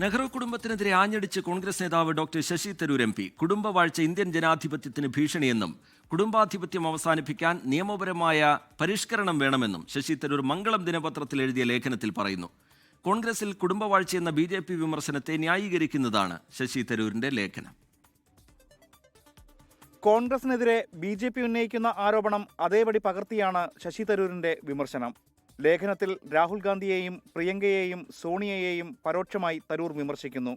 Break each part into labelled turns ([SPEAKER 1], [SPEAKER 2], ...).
[SPEAKER 1] നെഹ്റു കുടുംബത്തിനെതിരെ ആഞ്ഞടിച്ച് കോൺഗ്രസ് നേതാവ് doctor Shashi Tharoor M P. കുടുംബവാഴ്ച Indian ജനാധിപത്യത്തിന് ഭീഷണിയെന്നും കുടുംബാധിപത്യം അവസാനിപ്പിക്കാൻ നിയമപരമായ പരിഷ്കരണം വേണമെന്നും ശശി തരൂർ മംഗളം ദിനപത്രത്തിൽ എഴുതിയ ലേഖനത്തിൽ പറയുന്നു. കോൺഗ്രസിൽ കുടുംബവാഴ്ച എന്ന ബി ജെ പി വിമർശനത്തെ ന്യായീകരിക്കുന്നതാണ് ശശി തരൂരിന്റെ ലേഖനം.
[SPEAKER 2] കോൺഗ്രസിനെതിരെ ബി ജെ പി ഉന്നയിക്കുന്ന ആരോപണം അതേപടി പകർത്തിയാണ് ശശി തരൂരിന്റെ വിമർശനം. ലേഖനത്തിൽ രാഹുൽ ഗാന്ധിയെയും പ്രിയങ്കയെയും സോണിയയെയും പരോക്ഷമായി തരൂർ വിമർശിക്കുന്നു.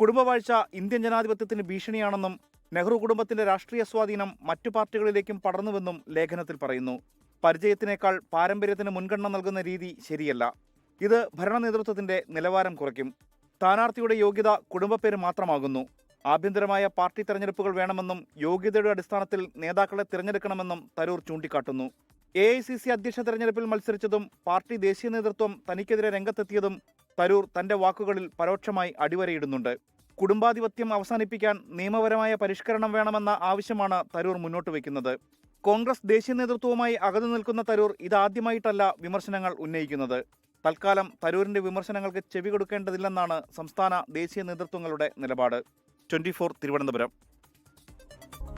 [SPEAKER 2] കുടുംബവാഴ്ച ഇന്ത്യൻ ജനാധിപത്യത്തിന് ഭീഷണിയാണെന്നും നെഹ്റു കുടുംബത്തിന്റെ രാഷ്ട്രീയ സ്വാധീനം മറ്റു പാർട്ടികളിലേക്കും പടർന്നുവെന്നും ലേഖനത്തിൽ പറയുന്നു. പരിചയത്തിനേക്കാൾ പാരമ്പര്യത്തിന് മുൻഗണന നൽകുന്ന രീതി ശരിയല്ല. ഇത് ഭരണ നേതൃത്വത്തിന്റെ നിലവാരം കുറയ്ക്കും. സ്ഥാനാർത്ഥിയുടെ യോഗ്യത കുടുംബപ്പേര് മാത്രമാകുന്നു. ആഭ്യന്തരമായ പാർട്ടി തെരഞ്ഞെടുപ്പുകൾ വേണമെന്നും യോഗ്യതയുടെ അടിസ്ഥാനത്തിൽ നേതാക്കളെ തിരഞ്ഞെടുക്കണമെന്നും തരൂർ ചൂണ്ടിക്കാട്ടുന്നു. എ ഐ സി സി അധ്യക്ഷ തെരഞ്ഞെടുപ്പിൽ മത്സരിച്ചതും പാർട്ടി ദേശീയ നേതൃത്വം തനിക്കെതിരെ രംഗത്തെത്തിയതും തരൂർ തന്റെ വാക്കുകളിൽ പരോക്ഷമായി അടിവരയിടുന്നുണ്ട്. കുടുംബാധിപത്യം അവസാനിപ്പിക്കാൻ നിയമപരമായ പരിഷ്കരണം വേണമെന്ന ആവശ്യമാണ് തരൂർ മുന്നോട്ട് വയ്ക്കുന്നത്. കോൺഗ്രസ് ദേശീയ നേതൃത്വവുമായി അകന്നു നിൽക്കുന്ന തരൂർ ഇതാദ്യമായിട്ടല്ല വിമർശനങ്ങൾ ഉന്നയിക്കുന്നത്. തൽക്കാലം തരൂരിന്റെ വിമർശനങ്ങൾക്ക് ചെവി കൊടുക്കേണ്ടതില്ലെന്നാണ് സംസ്ഥാന ദേശീയ നേതൃത്വങ്ങളുടെ നിലപാട്. ട്വന്റി തിരുവനന്തപുരം.